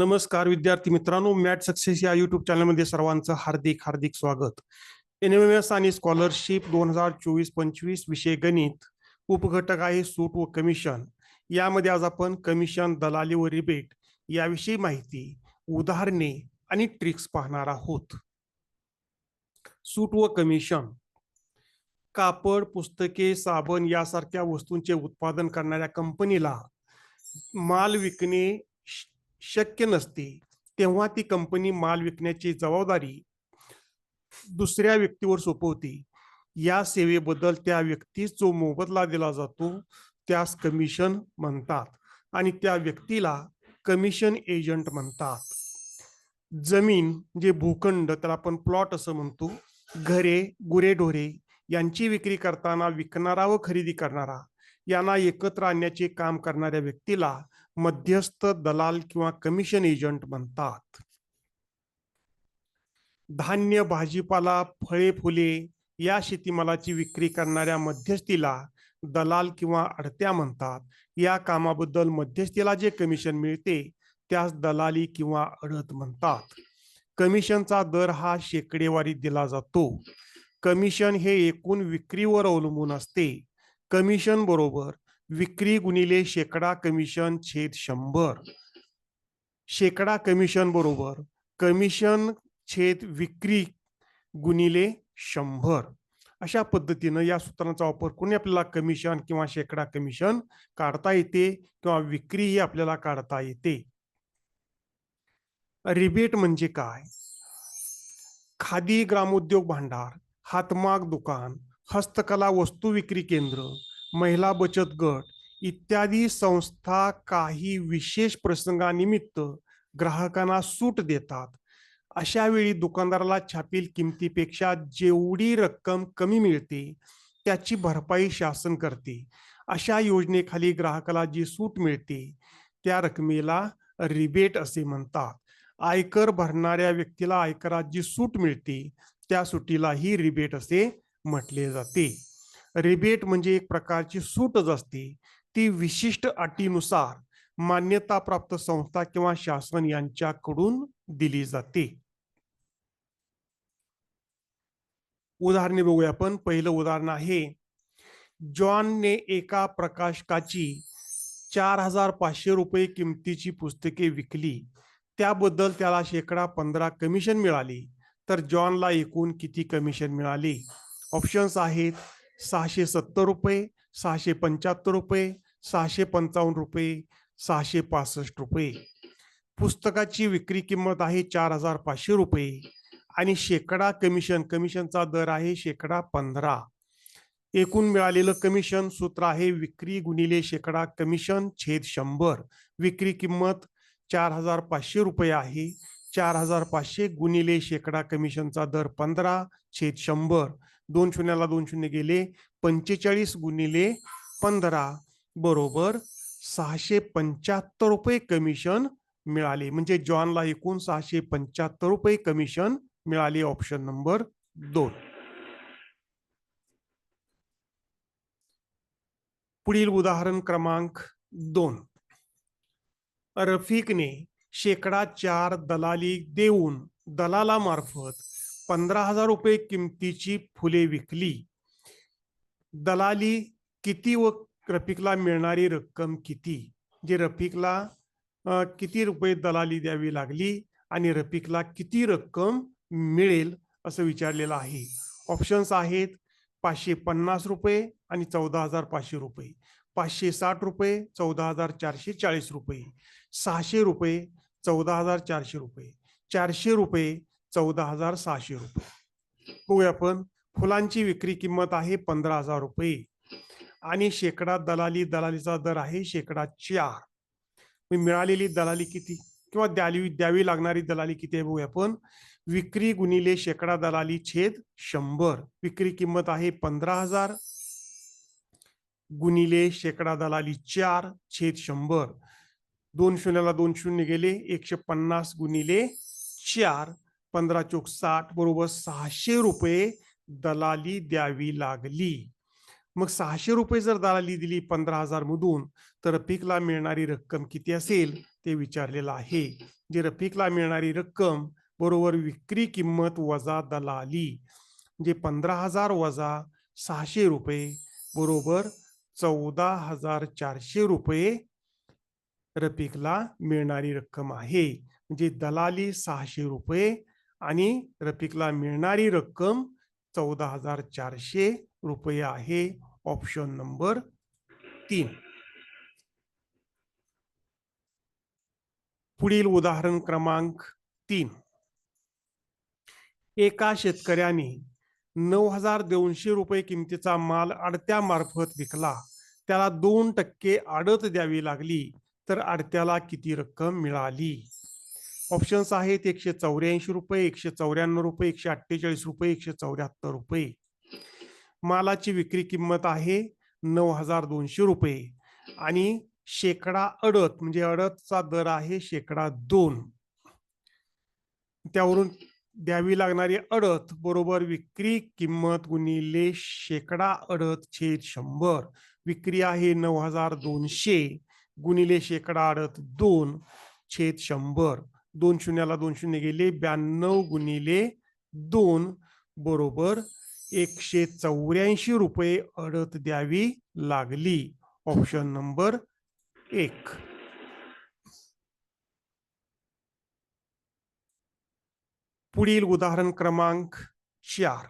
नमस्कार विद्यार्थी मित्रांनो मॅट सक्सेस या युट्यूब चॅनलमध्ये सर्वांचं हार्दिक हार्दिक स्वागत. एन एम एम एस आणि स्कॉलरशिप दोन हजार चोवीस पंचवीस विषय गणित उपघटक आहे सूट व कमिशन यामध्ये आज आपण कमिशन दलाली व रिबेट याविषयी माहिती उदाहरणे आणि ट्रिक्स पाहणार आहोत. सूट व कमिशन कापड पुस्तके साबण यासारख्या वस्तूंचे उत्पादन करणाऱ्या कंपनीला माल विकणे शक्य नसते तेव्हा ती कंपनी माल विकण्याची जबाबदारी दुसऱ्या व्यक्तीवर सोपवते. या सेवेबद्दल त्या व्यक्तीस जो मोबदला दिला जातो त्यास कमिशन म्हणतात आणि त्या व्यक्तीला कमिशन एजंट म्हणतात. जमीन जे भूखंड त्याला आपण प्लॉट असं म्हणतो घरे गुरेढोरे यांची विक्री करताना विकणारा व खरेदी करणारा यांना एकत्र आणण्याचे काम करणाऱ्या व्यक्तीला मध्यस्थ दलाल किंवा कमिशन एजंट म्हणतात धान्य भाजीपाला फळे फुले या शेतीमालाची विक्री करणाऱ्या मध्यस्थीला दलाल किंवा अडत्या म्हणतात. या कामाबद्दल मध्यस्थीला जे कमिशन मिळते त्यास दलाली किंवा अडत म्हणतात. कमिशनचा दर हा शेकडेवारी दिला जातो. कमिशन हे एकूण विक्रीवर अवलंबून असते. कमिशन बरोबर विक्री गुणिले शेकडा कमिशन छेद शंभर. शेकडा कमिशन बरोबर कमिशन छेद विक्री गुणिले शंभर. अशा पद्धतीनं या सूत्रांचा वापर करून आपल्याला कमिशन किंवा शेकडा कमिशन काढता येते किंवा विक्री ही आपल्याला काढता येते? रिबेट म्हणजे काय? खादी ग्रामोद्योग भांडार हातमाग दुकान हस्तकला वस्तू विक्री केंद्र महिला बचत गट इत्यादी संस्था काही विशेष प्रसंगानिमित्त ग्राहकांना सूट देतात. अशा वेळी दुकानदाराला छापील किमतीपेक्षा जेवढी रक्कम कमी मिळते त्याची भरपाई शासन करते. अशा योजनेखाली ग्राहकाला जी सूट मिळते त्या रकमेला रिबेट असे म्हणतात. आयकर भरणाऱ्या व्यक्तीला आयकरात जी सूट मिळते त्या सुटीलाही रिबेट असे म्हटले जाते. रिबेट म्हणजे एक प्रकारची सूटच असते. ती विशिष्ट अटीनुसार मान्यताप्राप्त संस्था किंवा शासन यांच्याकडून दिली जाते. उदाहरणे बघूया आपण. पहिलं उदाहरण आहे. जॉनने एका प्रकाशकाची चार हजार पाचशे रुपये किमतीची पुस्तके विकली. त्याबद्दल त्याला शेकडा पंधरा कमिशन मिळाली. तर जॉनला एकूण किती कमिशन मिळाले? ऑप्शन्स आहेत. सहाशे सत्तर रुपये सहाशे पंच्याहत्तर रुपये सहाशे पंचावन्न रुपये सहाशे पासष्ट रुपये. पुस्तकाची विक्री किंमत आहे चार हजार पाचशे रुपये आणि शेकडा कमिशन कमिशनचा दर आहे शेकडा पंधरा. एकूण मिळालेलं कमिशन सूत्र आहे विक्री गुणिले शेकडा कमिशन छेद शंभर. विक्री किंमत चार हजार पाचशे रुपये आहे. चार हजार पाचशे गुणिले शेकडा कमिशनचा दर पंधरा छेद शंभर. दोन शून्याला दोन शून्य गेले पंचेचाळीस गुणिले पंधरा बरोबर सहाशे पंच्याहत्तर रुपये कमिशन मिळाले. म्हणजे जॉनला एकूण सहाशे पंच्याहत्तर रुपये कमिशन मिळाले ऑप्शन नंबर दोन. पुढील उदाहरण क्रमांक दोन. रफिकने शेकडा चार दलाली देऊन दलाला मार्फत पंधरा हजार रुपये किमतीची फुले विकली. दलाली किती व रफिकला मिळणारी रक्कम किती? जे रफिकला किती रुपये दलाली द्यावी लागली आणि रफिकला किती रक्कम मिळेल असं विचारलेलं आहे. ऑप्शन्स आहेत पाचशे पन्नास रुपये आणि चौदा हजार पाचशे रुपये. पाचशे साठ रुपये चौदा हजार चारशे चाळीस रुपये. सहाशे रुपये चौदा हजार चारशे रुपये. चारशे रुपये चौदा हजार सहाशे रुपये. बघूया आपण. फुलांची विक्री किंमत आहे पंधरा हजार रुपये. आणि शेकडा दलाली दलालीचा दर आहे शेकडा चार. मिळालेली दलाली किती? किंवा द्यावी द्यावी लागणारी दलाली किती आहे बघूया आपण. विक्री गुणिले शेकडा दलाली छेद शंभर. विक्री किंमत आहे पंधरा हजार. गुणिले शेकडा दलाली चार छेद शंभर. दोन शून्याला दोन शून्य गेले. एकशे पन्नास गुणिले चार. पंधरा चोक साठ बरोबर सहाशे रुपये दलाली द्यावी लागली. मग सहाशे रुपये जर दलाली दिली पंधरा हजार मधून तर रफिकला मिळणारी रक्कम किती असेल? ते विचारलेलं आहे. जे रफिकला मिळणारी रक्कम बरोबर विक्री किंमत वजा दलाली म्हणजे पंधरा हजार वजा सहाशे रुपये बरोबर चौदा हजार चारशे रुपये रफिकला मिळणारी रक्कम आहे. म्हणजे दलाली सहाशे रुपये आणि रफिकला मिळणारी रक्कम चौदा हजार चारशे रुपये आहे. ऑप्शन नंबर तीन. पुढील उदाहरण क्रमांक तीन. एका शेतकऱ्याने नऊ हजार दोनशे रुपये किमतीचा माल आडत्या मार्फत विकला. त्याला दोन टक्के आडत द्यावी लागली तर आडत्याला किती रक्कम मिळाली? ऑप्शन्स आहेत एकशे चौऱ्याऐंशी रुपये एकशे चौऱ्याण्णव रुपये एकशे अठ्ठेचाळीस रुपये एकशे चौऱ्याहत्तर रुपये. मालाची विक्री किंमत आहे नऊ हजार दोनशे रुपये आणि शेकडा अडत म्हणजे अडतचा दर आहे शेकडा दोन. त्यावरून द्यावी लागणारी अडत बरोबर विक्री किंमत गुणिले शेकडा अडत छेद शंभर. विक्री आहे नऊ हजार दोनशे गुणिले शेकडा अडत दोन छेद शंभर. दोन शून्याला दोन शून्य गेले ब्याण्णव गुणिले दोन बरोबर एकशे चौऱ्याऐंशी रुपये अडत द्यावी लागली. ऑप्शन नंबर एक. पुढील उदाहरण क्रमांक चार.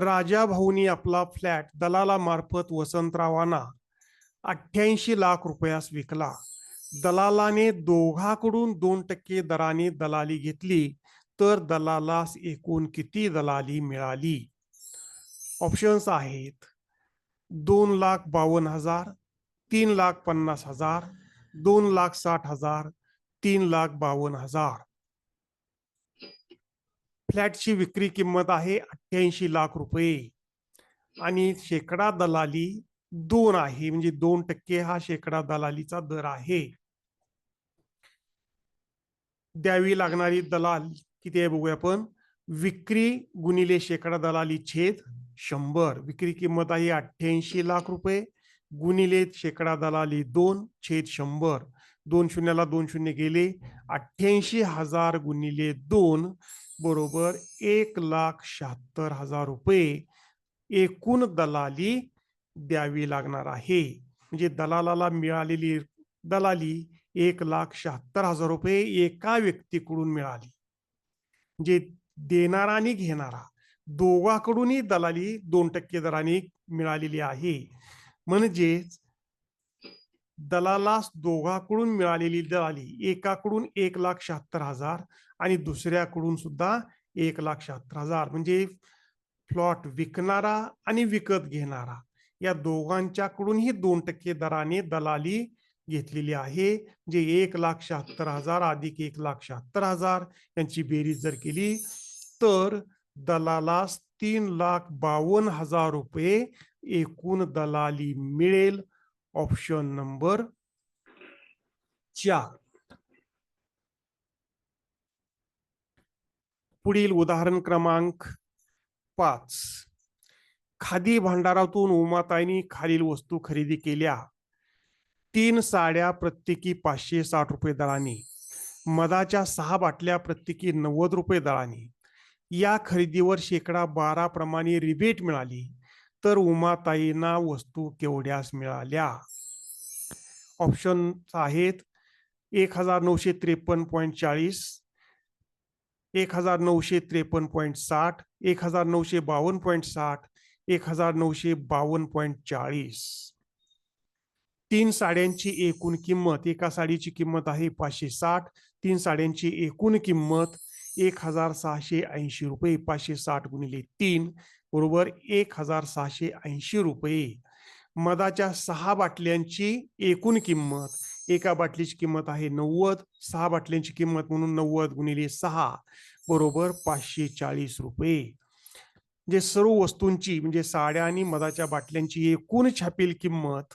राजा भाऊनी आपला फ्लॅट दलाला मार्फत वसंतरावांना अठ्ठ्याऐंशी लाख रुपयास विकला. दलालाने दोघाकडून दोन टक्के दराने दलाली घेतली तर दलालास एकूण किती दलाली मिळाली? ऑप्शन्स आहेत. दोन लाख बावन्न हजार तीन लाख पन्नास हजार दोन लाख साठ हजार तीन लाख बावन्न हजार. फ्लॅटची विक्री किंमत आहे अठ्ठ्याऐंशी लाख रुपये. आणि शेकडा दलाली दोन आहे म्हणजे दोन टक्के हा शेकडा दलालीचा दर आहे. द्यावी लागणारी दलाल किती आहे बघूया आपण? विक्री गुणिले शेकडा दलाली छेद शंभर. विक्री किंमत आहे अठ्ठ्याऐंशी लाख रुपये. गुणिले शेकडा दलाली दोन छेद शंभर. दोन शून्याला दोन शून्य गेले. अठ्ठ्याऐंशी हजार गुणिले दोन बरोबर एक लाख शहात्तर हजार रुपये. एकूण दलाली द्यावी लागणार आहे. म्हणजे दलालाला मिळालेली दलाली एक लाख शहात्तर हजार रुपये एका व्यक्तीकडून मिळाली. म्हणजे देणारा आणि घेणारा दोघाकडूनही दलाली दोन टक्के दराने मिळालेली आहे. म्हणजेच दलालास दोघाकडून मिळालेली दलाली एकाकडून एक लाख शहात्तर हजार आणि दुसऱ्याकडून सुद्धा एक लाख शहात्तर हजार. म्हणजे प्लॉट विकणारा आणि विकत घेणारा या दोघांच्याकडूनही दोन टक्के दराने दलाली घेतलेली आहे. जे एक लाख शहात्तर हजार अधिक एक लाख शहात्तर हजार यांची बेरीज जर केली तर दलालास तीन लाख बावन्न हजार रुपये एकूण दलाली मिळेल. ऑप्शन नंबर चार. पुढील उदाहरण क्रमांक पाच. खादी भांडारातून उमाताईंनी खालील वस्तू खरेदी केल्या. तीन साड्या प्रत्येकी पाचशे साठ रुपये दराने मधाच्या सहा बाटल्या प्रत्येकी नव्वद रुपये दराने. या खरेदीवर शेकडा बारा प्रमाणे रिबेट मिळाली तर उमाताईंना वस्तू केवढ्यास मिळाल्या? ऑप्शन आहेत एक हजार नऊशे त्रेपन्न पॉईंट चाळीस एक हजार नऊशे त्रेपन्न पॉईंट साठ एक हजार नऊशे बावन्न पॉईंट साठ एक हजार नऊशे बावन्न पॉईंट चाळीस. तीन साड्यांची एकूण किंमत एका साडीची किंमत आहे पाचशे साठ तीन साड्यांची एकूण किंमत एक हजार सहाशे ऐंशी रुपये पाचशे साठ गुणिले तीन बरोबर एक हजार सहाशे ऐंशी रुपये. मधाच्या सहा बाटल्यांची एकूण किंमत एका बाटलीची किंमत आहे नव्वद सहा बाटल्यांची किंमत म्हणून नव्वद गुणिले सहा बरोबर पाचशे चाळीस रुपये. जे सर्व वस्तूंची म्हणजे साड्या आणि मधाच्या बाटल्यांची एकूण छापील किंमत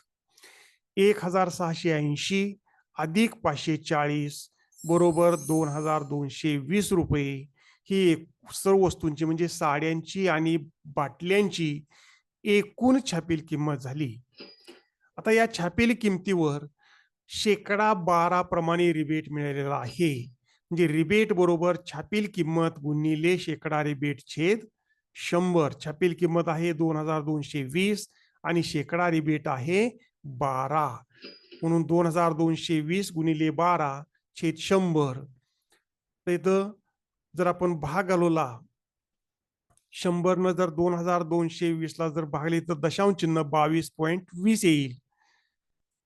एक हजार सहाशे ऐंशी अधिक पाचशे चाळीस बरोबर दोन हजार दोनशे वीस रुपये. ही एक सर्व वस्तूंची म्हणजे साड्यांची आणि बाटल्यांची एकूण छापील किंमत झाली. आता या छापील किमतीवर शेकडा बारा प्रमाणे रिबेट मिळालेला आहे. म्हणजे रिबेट बरोबर छापील किंमत गुणिले शेकडा रिबेट छेद शंभर. छापील किंमत आहे दोन हजार दोनशे वीस आणि शेकडा रिबेट आहे बारा. म्हणून दोन हजार दोनशे वीस गुणिले बारा छेद शंभर. तर इथं जर आपण भाग घालवला शंभरनं जर दोन हजार दोनशे वीसला जर भागले तर दशांश चिन्ह बावीस पॉईंट वीस येईल.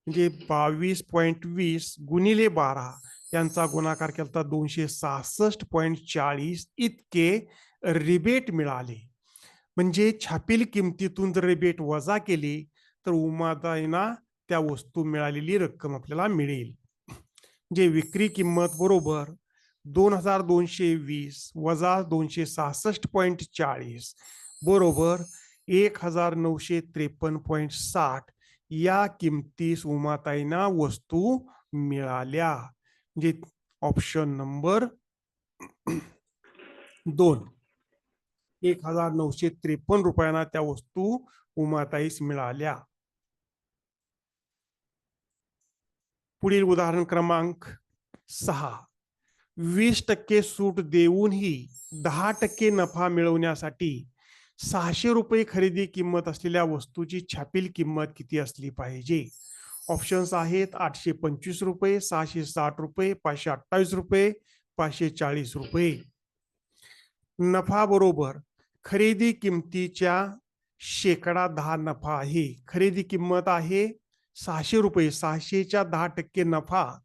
म्हणजे बावीस पॉईंट वीस गुणिले बारा यांचा गुणाकार केला तर दोनशे सहासष्ट पॉईंट चाळीस इतके रिबेट मिळाले. म्हणजे छापील किमतीतून जर रिबेट वजा केली तर उमादायना त्या वस्तू मिळालेली रक्कम आपल्याला मिळेल. जे विक्री किंमत बरोबर दोन हजार दोनशे वीस वजा दोनशे सहासष्ट पॉईंट चाळीस बरोबर एक हजार नऊशे त्रेपन्न पॉईंट साठ या किमतीस उमाताईंना वस्तू मिळाल्या. म्हणजे ऑप्शन नंबर दोन. एक हजार नऊशे त्रेपन्न रुपयांना त्या वस्तू उमाताईस मिळाल्या. पुढील उदाहरण क्रमांक सहा. वीस टक्के सूट देऊनही दहा टक्के नफा मिळवण्यासाठी सहाशे रुपये खरेदी किंमत असलेल्या वस्तूची छापील किंमत किती असली पाहिजे? ऑप्शन्स आहेत आठशे पंचवीस रुपये सहाशे साठ रुपये पाचशे अठ्ठावीस रुपये पाचशे चाळीस रुपये. नफा बरोबर खरेदी किमतीच्या शेकडा दहा नफा आहे. खरेदी किंमत आहे सहाशे रुपये सहाशेच्या दहा टक्के नफा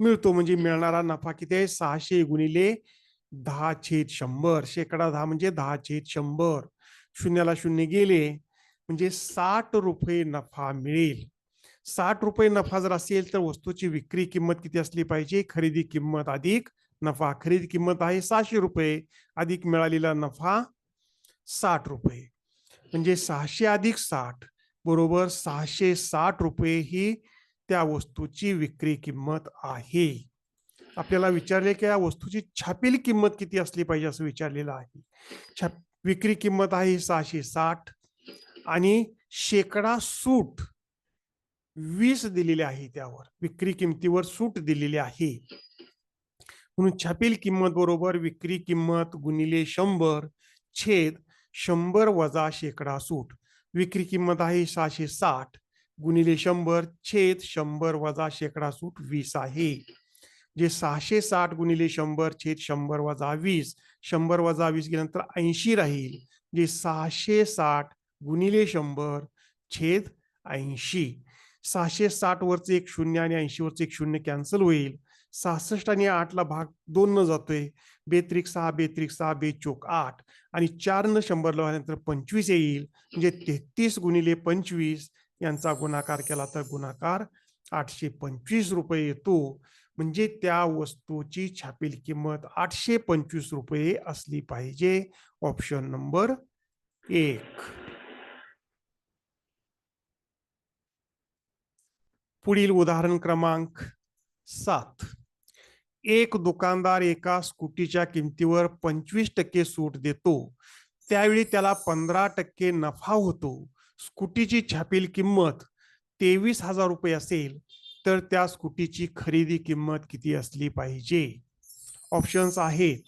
मिळतो. म्हणजे मिळणारा नफा किती आहे? सहाशे गुणिले दहा छेद शंभर. शेकडा दहा म्हणजे दहा छेद शंभर. शून्याला शून्य गेले म्हणजे साठ रुपये नफा मिळेल. साठ रुपये नफा जर असेल तर वस्तूची विक्री किंमत किती असली पाहिजे? खरेदी किंमत अधिक नफा. खरेदी किंमत आहे सहाशे रुपये. अधिक मिळालेला नफा साठ रुपये. म्हणजे सहाशे अधिक साठ. बरोबर सहाशे साठ रुपये ही त्या वस्तूची विक्री किंमत आहे. आपल्याला विचारले की या वस्तूची छापील किंमत किती असली पाहिजे असं विचारलेलं आहे. छाप विक्री किंमत आहे सहाशे साठ आणि शेकडा सूट वीस दिलेली आहे त्यावर विक्री किमतीवर सूट दिलेली आहे. म्हणून छापील किंमत बरोबर विक्री किंमत गुणिले शंभर छेद शंभर वजा शेकडा सूट. विक्री किंमत आहे सहाशे साठ गुणिले शंभर छेद शंभर वजा शेकडा सूट वीस आहे. जे सहाशे साठ गुणिले शंभर छेद शंभर वजा वीस शंभर वजा वीस गेल्यानंतर ऐंशी राहील. जे सहाशे साठ गुणिले शंभर छेद ऐंशी. सहाशे साठ वरचे एक शून्य आणि ऐंशी वरचे एक शून्य कॅन्सल होईल. सहासष्ट आणि आठला भाग दोन न जातोय. बेत्रिक सहा बेत्रिक सहा बेचोक आठ. आणि चार न शंभर झाल्यानंतर पंचवीस येईल. म्हणजे तेहतीस गुणिले पंचवीस यांचा गुणाकार केला तर गुणाकार आठशे पंचवीस रुपये येतो. म्हणजे त्या वस्तूची छापील किंमत आठशे पंचवीस रुपये असली पाहिजे. ऑप्शन नंबर एक. पुढील उदाहरण क्रमांक सात. एक दुकानदार एका स्कूटीच्या किमतीवर पंचवीस टक्के सूट देतो. त्यावेळी त्याला पंधरा टक्के नफा होतो. स्कूटीची छापील किंमत तेवीस हजार रुपये असेल तर त्या स्कूटीची खरेदी किंमत किती असली पाहिजे? ऑप्शन्स आहेत.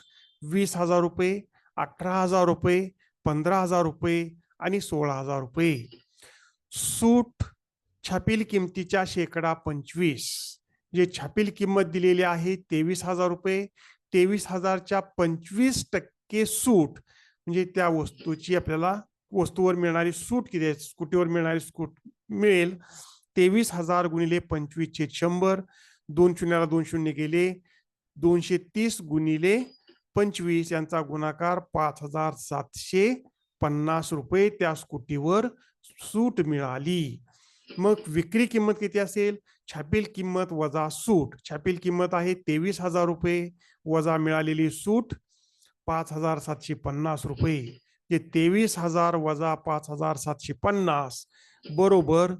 वीस हजार रुपये अठरा हजार रुपये पंधरा हजार रुपये आणि सोळा हजार रुपये. सूट छापील किमतीच्या शेकडा पंचवीस. जे छापील किंमत दिलेली आहे तेवीस हजार रुपये. तेवीस हजारच्या पंचवीस टक्के सूट म्हणजे त्या वस्तूची आपल्याला वस्तूवर मिळणारी सूट किती आहे? स्कूटीवर मिळणारी सूट मिळेल. तेवीस हजार गुणिले पंचवीसशे शंभर. दोन शून्याला दोन शून्य गेले. दोनशे तीस गुणिले पंचवीस यांचा गुणाकार पाच हजार सातशे पन्नास रुपये त्या स्कूटीवर सूट मिळाली. मग विक्री किंमत किती असेल? छापील किंमत वजा सूट. छापील किंमत आहे तेवीस हजार रुपये. वजा मिळालेली सूट पाच हजार सातशे पन्नास रुपये. जे तेवीस हजार वजा पाच हजार सातशे पन्नास बरोबर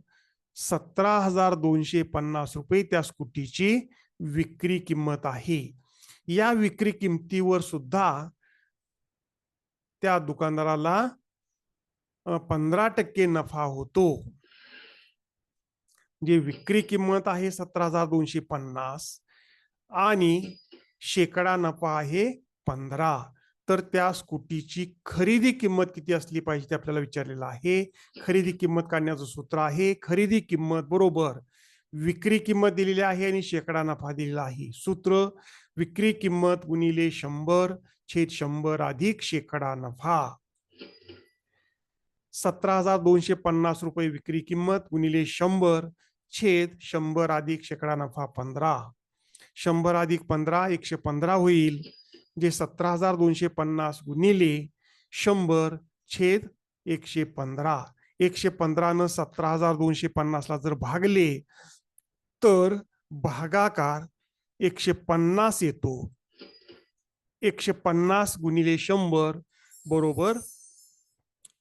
सतरा हजार दोनशे पन्नास रुपये त्या स्कूटीची विक्री किंमत आहे. या विक्री किमतीवर सुद्धा त्या दुकानदाराला पंधरा टक्के नफा होतो. जे विक्री किंमत आहे सतरा हजार दोनशे पन्नास आणि शेकडा नफा आहे पंधरा तर त्या स्कूटीची खरेदी किंमत किती असली पाहिजे ते आपल्याला विचारलेलं आहे. खरेदी किंमत काढण्याचं सूत्र आहे. खरेदी किंमत बरोबर विक्री किंमत दिलेली आहे आणि शेकडा नफा दिलेला आहे. सूत्र विक्री किंमत गुणिले शंभर छेद शंभर अधिक शेकडा नफा. सतरा हजार दोनशे पन्नास रुपये विक्री किंमत गुणिले शंभर छेद शंभर अधिक शेकडा नफा पंधरा. शंभर अधिक पंधरा एकशे पंधरा होईल जे सतरा हजार दोनशे पन्नास गुणिले शंभर छेद एकशे पंधरा. एकशे पंधरानं सतरा हजार दोनशे पन्नासला जर भागले तर भागाकार एकशे पन्नास येतो. एकशे पन्नास गुणिले शंभर बरोबर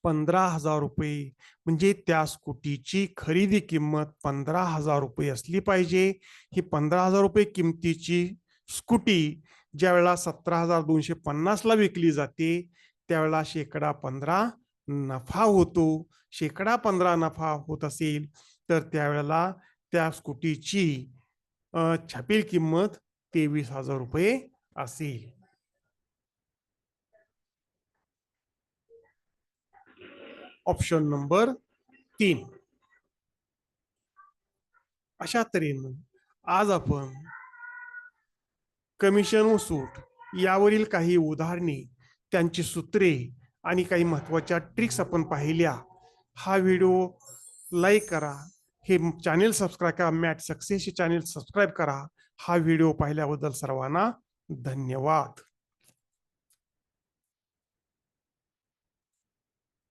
पंधरा हजार रुपये. म्हणजे त्या स्कूटीची खरेदी किंमत पंधरा हजार रुपये असली पाहिजे. ही पंधरा हजार रुपये किमतीची स्कूटी ज्या वेळेला सतरा हजार दोनशे पन्नासला विकली जाते त्यावेळेला शेकडा पंधरा नफा होतो. शेकडा पंधरा नफा होत असेल तर त्यावेळेला त्या स्कूटीची छापील किंमत तेवीस हजार रुपये असेल. ऑप्शन नंबर तीन. अशा तऱ्हेनं आज आपण कमिशन व सूट यावरील काही उदाहरणे त्यांची सूत्रे आणि काही महत्त्वाच्या ट्रिक्स आपण पाहिल्या. हा व्हिडिओ लाईक करा. हे चॅनेल सबस्क्राईब करा. मॅट सक्सेस हे चॅनेल सबस्क्राईब करा. हा व्हिडिओ पाहिल्याबद्दल सर्वांना धन्यवाद.